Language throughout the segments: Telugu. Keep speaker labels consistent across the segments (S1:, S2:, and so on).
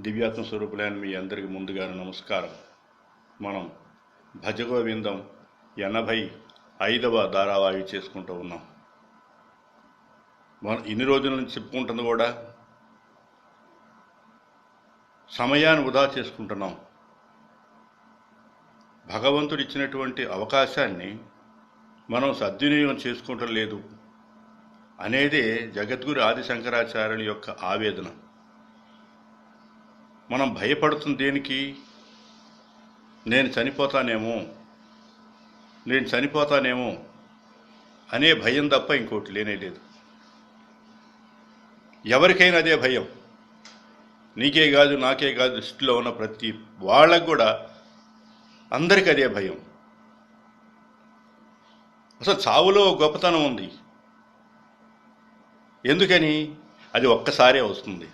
S1: దివ్యాత్మ స్వరూపులైన మీ అందరికీ ముందుగానే నమస్కారం. మనం భజగోవిందం ఎనభై ఐదవ ధారావాహి చేసుకుంటూ ఉన్నాం. మనం ఇన్ని రోజుల నుంచి చెప్పుకుంటుంది కూడా సమయాన్ని వృధా చేసుకుంటున్నాం. భగవంతుడు ఇచ్చినటువంటి అవకాశాన్ని మనం సద్వినియోగం చేసుకోవటం లేదు అనేదే జగద్గురు ఆది శంకరాచార్యుల యొక్క ఆవేదన. మనం భయపడుతుంది దేనికి? నేను చనిపోతానేమో? నేను చనిపోతానేమో? అనే భయం తప్ప ఇంకోటి లేనే లేదు. ఎవరికైనా అదే భయం. నీకే కాదు నాకే కాదు దృష్టిలో ఉన్న ప్రతి వాళ్ళకు కూడా అందరికీ అదే భయం. అసలు చావులో గొప్పతనం ఉంది. ఎందుకని? అది ఒక్కసారే వస్తుంది.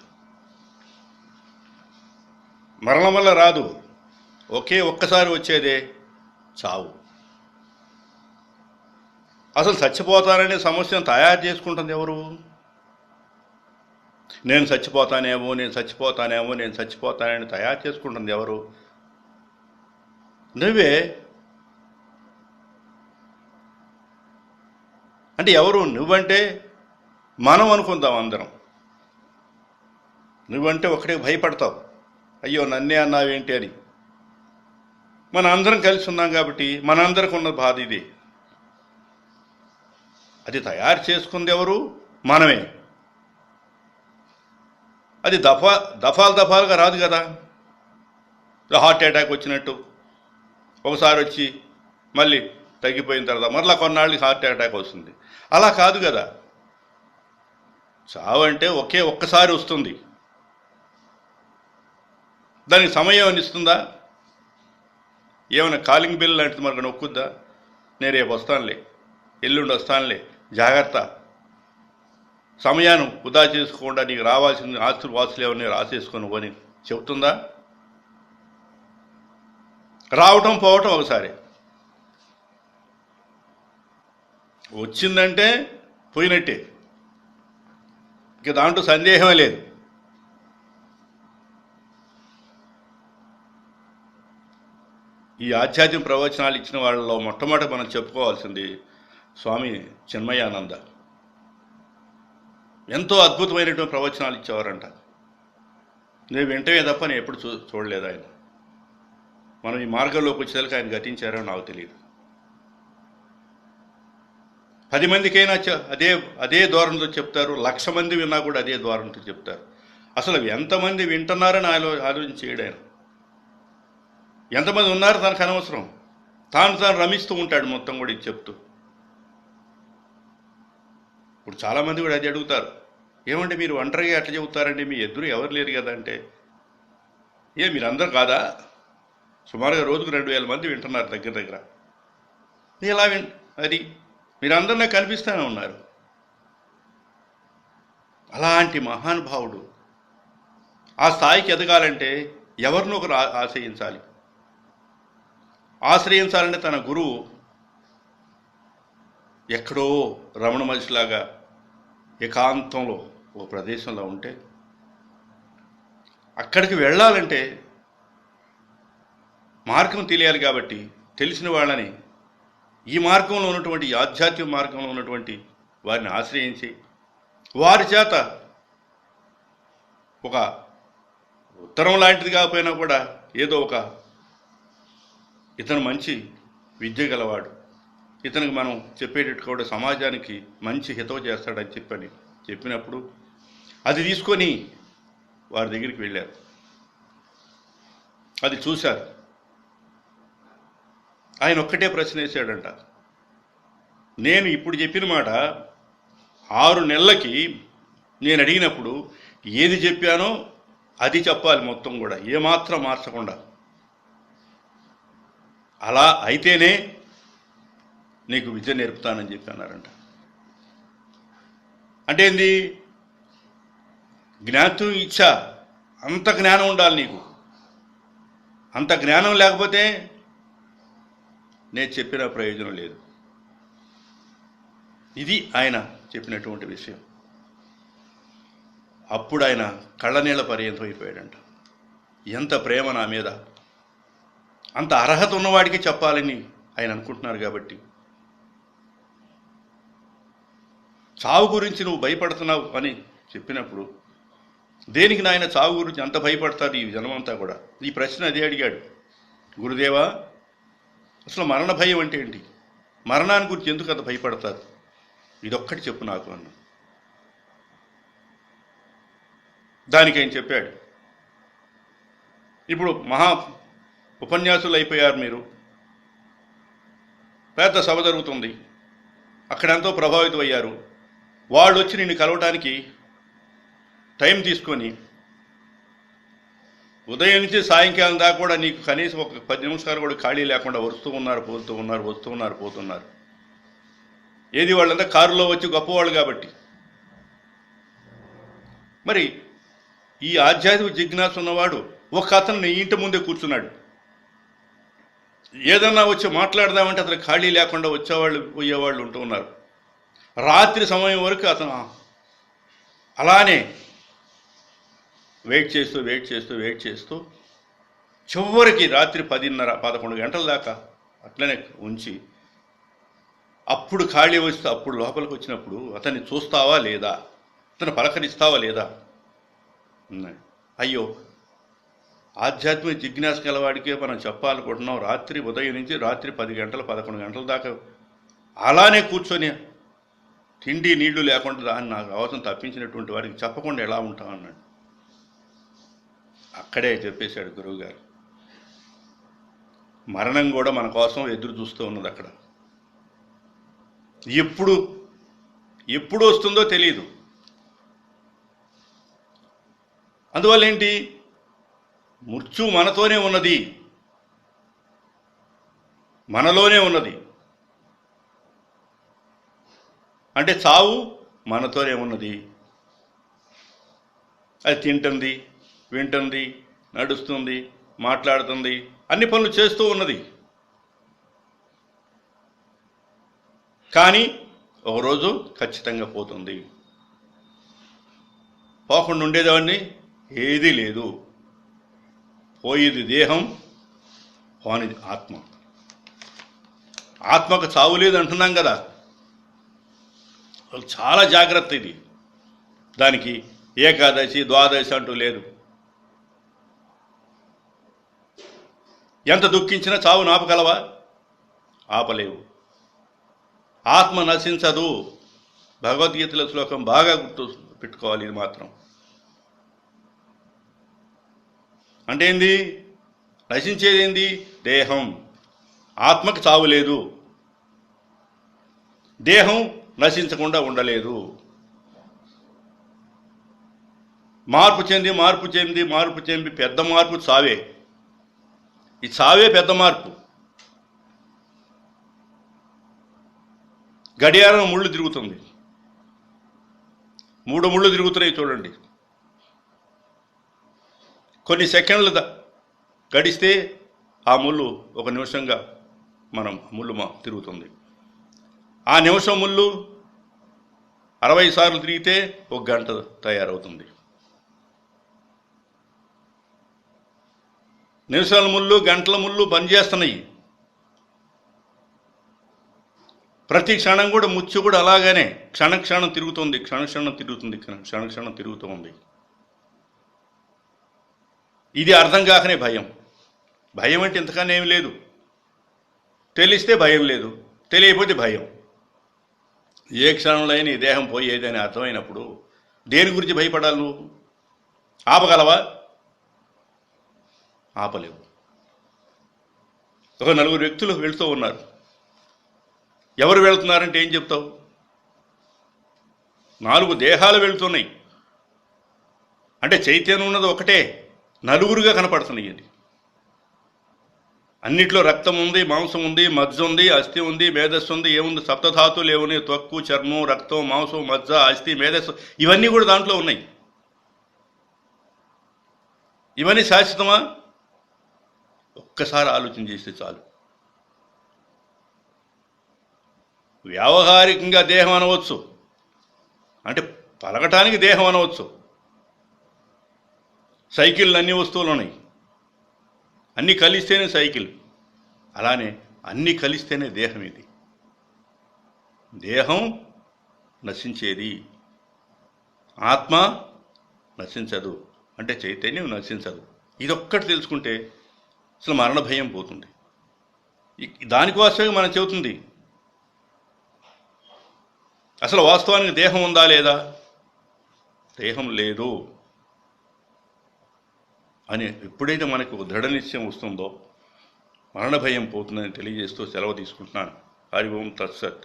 S1: మరణం వల్ల రాదు. ఒకే ఒక్కసారి వచ్చేదే చావు. అసలు చచ్చిపోతాననే సమస్యను తయారు చేసుకుంటుంది ఎవరు? నేను చచ్చిపోతానేమో నేను చచ్చిపోతానేమో నేను చచ్చిపోతానని తయారు చేసుకుంటుంది ఎవరు? నువ్వే. అంటే ఎవరు? నువ్వంటే మనం అనుకుందాం అందరం. నువ్వంటే ఒకటే భయపడతావు. అయ్యో నన్నే అన్నావేంటి అని. మన అందరం కలిసి ఉన్నాం కాబట్టి మనందరికి ఉన్న బాధ ఇది. అది తయారు చేసుకుంది ఎవరు? మనమే. అది దఫా దఫాలు దఫాలుగా రాదు కదా. హార్ట్ అటాక్ వచ్చినట్టు. ఒకసారి వచ్చి మళ్ళీ తగ్గిపోయిన తర్వాత మరలా కొన్నాళ్ళకి హార్ట్ అటాక్ వస్తుంది. అలా కాదు కదా. చావు అంటే ఒకే ఒక్కసారి వస్తుంది. దానికి సమయం అని ఇస్తుందా? ఏమైనా కాలింగ్ బిల్ లాంటిది మనకు నొక్కుద్దా నేను రేపు వస్తానులే ఎల్లుండి వస్తానులే జాగ్రత్త. సమయాన్ని వృధా చేసుకోకుండా నీకు రావాల్సిన ఆస్తులు వాసులు ఏమన్నా రాసేసుకొని పోని. చెబుతుందా? రావటం పోవటం ఒకసారి. వచ్చిందంటే పోయినట్టే. ఇక దాంట్లో సందేహమే లేదు. ఈ ఆధ్యాత్మిక ప్రవచనాలు ఇచ్చిన వాళ్ళలో మొట్టమొదటి మనం చెప్పుకోవాల్సింది స్వామి చిన్మయానంద. ఎంతో అద్భుతమైనటువంటి ప్రవచనాలు ఇచ్చేవారంట. నేను వింటమే తప్ప నేను ఎప్పుడు చూ చూడలేదు ఆయన. మనం ఈ మార్గంలోకి వచ్చేసరికి ఆయన గతించారో నాకు తెలియదు పది మందికైనా అదే అదే ధోరణితో చెప్తారు. లక్ష మంది విన్నా కూడా అదే ధోరణితో చెప్తారు. అసలు ఎంతమంది వింటున్నారని ఆలో ఆలోచన ఎంతమంది ఉన్నారు తనకు అనవసరం? తాను తాను రమిస్తూ ఉంటాడు మొత్తం కూడా ఇది చెప్తూ. ఇప్పుడు చాలామంది కూడా అది అడుగుతారు. ఏమంటే మీరు ఒంటరిగా ఎట్లా చెబుతారండి? మీ ఎదురు ఎవరు లేరు కదా అంటే. ఏ మీరందరూ కాదా? సుమారుగా రోజుకు రెండు వేల మంది వింటున్నారు దగ్గర దగ్గర. ఎలా విన్ అది మీరందరూ నాకు కనిపిస్తూనే ఉన్నారు. అలాంటి మహానుభావుడు ఆ స్థాయికి ఎదగాలంటే ఎవరినో ఒకరు ఆశ్రయించాలి. ఆశ్రయించాలంటే తన గురువు ఎక్కడో రమణ మనిషిలాగా ఏకాంతంలో ఒక ప్రదేశంలో ఉంటే అక్కడికి వెళ్ళాలంటే మార్గం తెలియాలి కాబట్టి తెలిసిన వాళ్ళని ఈ మార్గంలో ఉన్నటువంటి ఆధ్యాత్మిక మార్గంలో ఉన్నటువంటి వారిని ఆశ్రయించి వారి చేత ఒక ఉత్తరం లాంటిది కాకపోయినా కూడా ఏదో ఒక ఇతను మంచి విద్య గలవాడు. ఇతనికి మనం చెప్పేటట్టు కూడా సమాజానికి మంచి హితవు చేస్తాడని చెప్పని చెప్పినప్పుడు అది తీసుకొని వారి దగ్గరికి వెళ్ళారు. అది చూశారు. ఆయన ఒక్కటే ప్రశ్న వేశాడంట. నేను ఇప్పుడు చెప్పిన మాట ఆరు నెలలకి నేను అడిగినప్పుడు ఏది చెప్పానో అది చెప్పాలి మొత్తం కూడా. ఏమాత్రం మార్చకుండా. అలా అయితేనే నీకు విద్య నేర్పుతానని చెప్పి అన్నారంట. అంటే ఏంది? జ్ఞాతం ఇచ్చా అంత జ్ఞానం ఉండాలి నీకు. అంత జ్ఞానం లేకపోతే నేను చెప్పిన ప్రయోజనం లేదు. ఇది ఆయన చెప్పినటువంటి విషయం. అప్పుడు ఆయన కళ్ళనీళ్ళ పర్యంతం అయిపోయాడంట ఎంత ప్రేమ నా మీద. అంత అర్హత ఉన్నవాడికి చెప్పాలని ఆయన అనుకుంటున్నారు కాబట్టి. చావు గురించి నువ్వు భయపడుతున్నావు అని చెప్పినప్పుడు దేనికి నాయన చావు గురించి అంత భయపడతారు ఈ జనమంతా కూడా? ఈ ప్రశ్న అదే అడిగాడు. గురుదేవా అసలు మరణ భయం అంటే ఏంటి? మరణాన్ని గురించి ఎందుకు అంత భయపడతారు? ఇదొక్కటి చెప్పు నాకు అన్న. దానికి ఆయన చెప్పాడు. ఇప్పుడు మహా ఉపన్యాసులు అయిపోయారు మీరు. పెద్ద సభ జరుగుతుంది. అక్కడ ఎంతో ప్రభావితం అయ్యారు వాళ్ళు వచ్చి నిన్ను కలవటానికి టైం తీసుకొని ఉదయం నుంచి సాయంకాలం దాకా కూడా నీకు కనీసం ఒక పది నిమిషాలు కూడా ఖాళీ లేకుండా వస్తూ ఉన్నారు పోతూ ఉన్నారు వస్తూ ఉన్నారు పోతున్నారు ఏది వాళ్ళంతా కారులో వచ్చి గొప్పవాళ్ళు కాబట్టి. మరి ఈ ఆధ్యాత్మిక జిజ్ఞాస ఉన్నవాడు ఒక అతను నీ ఇంటి ముందే కూర్చున్నాడు. ఏదన్నా వచ్చి మాట్లాడదామంటే అతను ఖాళీ లేకుండా వచ్చేవాళ్ళు పోయేవాళ్ళు ఉంటూ ఉన్నారు. రాత్రి సమయం వరకు అతను అలానే వెయిట్ చేస్తూ వెయిట్ చేస్తూ వెయిట్ చేస్తూ చివరికి రాత్రి పదిన్నర పదకొండు గంటల దాకా అట్లనే ఉంచి అప్పుడు ఖాళీ వస్తే అప్పుడు లోపలికి వచ్చినప్పుడు అతన్ని చూస్తావా లేదా? అతను పలకరిస్తావా లేదా? అయ్యో ఆధ్యాత్మిక జిజ్ఞాస గలవాడికే మనం చెప్పాలనుకుంటున్నాం. రాత్రి ఉదయం నుంచి రాత్రి పది గంటలు పదకొండు గంటల దాకా అలానే కూర్చొని తిండి నీళ్ళు లేకుండా దాన్ని నాకు అవసరం తప్పించినటువంటి వాడికి చెప్పకుండా ఎలా ఉంటాం అన్నాడు. అక్కడే చెప్పేశాడు గురువుగారు. మరణం కూడా మన కోసం ఎదురు చూస్తూ ఉన్నది అక్కడ. ఎప్పుడు ఎప్పుడు వస్తుందో తెలియదు అందువల్ల ఏంటి? మృత్యు మనతోనే ఉన్నది. మనలోనే ఉన్నది. అంటే చావు మనతోనే ఉన్నది. అది తింటుంది వింటుంది నడుస్తుంది మాట్లాడుతుంది అన్ని పనులు చేస్తూ ఉన్నది. కానీ ఒకరోజు ఖచ్చితంగా పోతుంది. పోకుండా ఉండేదాన్ని ఏదీ లేదు. పోయేది దేహం పోనిది ఆత్మ. ఆత్మకు చావు లేదు అంటున్నాం కదా. చాలా జాగ్రత్త ఇది. దానికి ఏకాదశి ద్వాదశి అంటూ లేదు. ఎంత దుఃఖించినా చావు నాపగలవా? ఆపలేవు. ఆత్మ నశించదు. భగవద్గీతల శ్లోకం బాగా గుర్తు పెట్టుకోవాలి ఇది మాత్రం. అంటే ఏంది నశించేది ఏంది దేహం. ఆత్మకు చావు లేదు. దేహం నశించకుండా ఉండలేదు. మార్పు చెంది మార్పు చెంది మార్పు చెంది పెద్ద మార్పు చావే. ఈ చావే పెద్ద మార్పు. గడియారం ముళ్ళు తిరుగుతుంది. మూడు ముళ్ళు తిరుగుతున్నాయి చూడండి. కొన్ని సెకండ్లు గడిస్తే ఆ ముళ్ళు ఒక నిమిషంగా మనం ముళ్ళు మా తిరుగుతుంది. ఆ నిమిషం ముళ్ళు అరవై సార్లు తిరిగితే ఒక గంట తయారవుతుంది. నిమిషాల ముళ్ళు గంటల ముళ్ళు పనిచేస్తున్నాయి ప్రతి క్షణం కూడా ముచ్చు కూడా అలాగనే క్షణ క్షణం తిరుగుతుంది క్షణ క్షణం తిరుగుతుంది క్షణ క్షణం తిరుగుతూ ఉంది. ఇది అర్థం కాకనే భయం. భయం అంటే ఇంతకన్నా ఏమి లేదు. తెలిస్తే భయం లేదు తెలియకపోతే భయం. ఏ క్షణంలో అయినా ఈ దేహం పోయేది అని అర్థమైనప్పుడు దేని గురించి భయపడాలి నువ్వు? ఆపగలవా? ఆపలేవు. ఒక నలుగురు వ్యక్తులు వెళుతూ ఉన్నారు. ఎవరు వెళుతున్నారంటే ఏం చెప్తావు? నాలుగు దేహాలు వెళ్తున్నాయి. అంటే చైతన్యం ఉన్నది ఒకటే. నలుగురుగా కనపడుతున్నాయి అది అన్నిట్లో రక్తం ఉంది మాంసం ఉంది మజ్జ ఉంది అస్థి ఉంది మేధస్సు ఉంది ఏముంది? సప్తధాతులు ఏమున్నాయి త్వక్కు చర్మం రక్తం మాంసం మజ్జ అస్థి మేధస్సు ఇవన్నీ కూడా దాంట్లో ఉన్నాయి. ఇవన్నీ శాశ్వతమా? ఒక్కసారి ఆలోచన చేస్తే చాలు. వ్యావహారికంగా దేహం అనవచ్చు. అంటే పలకటానికి దేహం అనవచ్చు. సైకిళ్ళు అన్ని వస్తువులు ఉన్నాయి. అన్నీ కలిస్తేనే సైకిల్. అలానే అన్నీ కలిస్తేనే దేహం ఇది. దేహం నశించేది. ఆత్మ నశించదు. అంటే చైతన్యం నశించదు. ఇదొక్కటి తెలుసుకుంటే అసలు మరణ భయం పోతుంది. దానికోసమే మనం చెబుతుంది. అసలు వాస్తవానికి దేహం ఉందా లేదా? దేహం లేదు. అని ఎప్పుడైతే మనకు దృఢ నిశ్చయం వస్తుందో మరణ భయం పోతుందని తెలియజేస్తూ సెలవు తీసుకుంటున్నాను. హరి ఓం తత్సత్.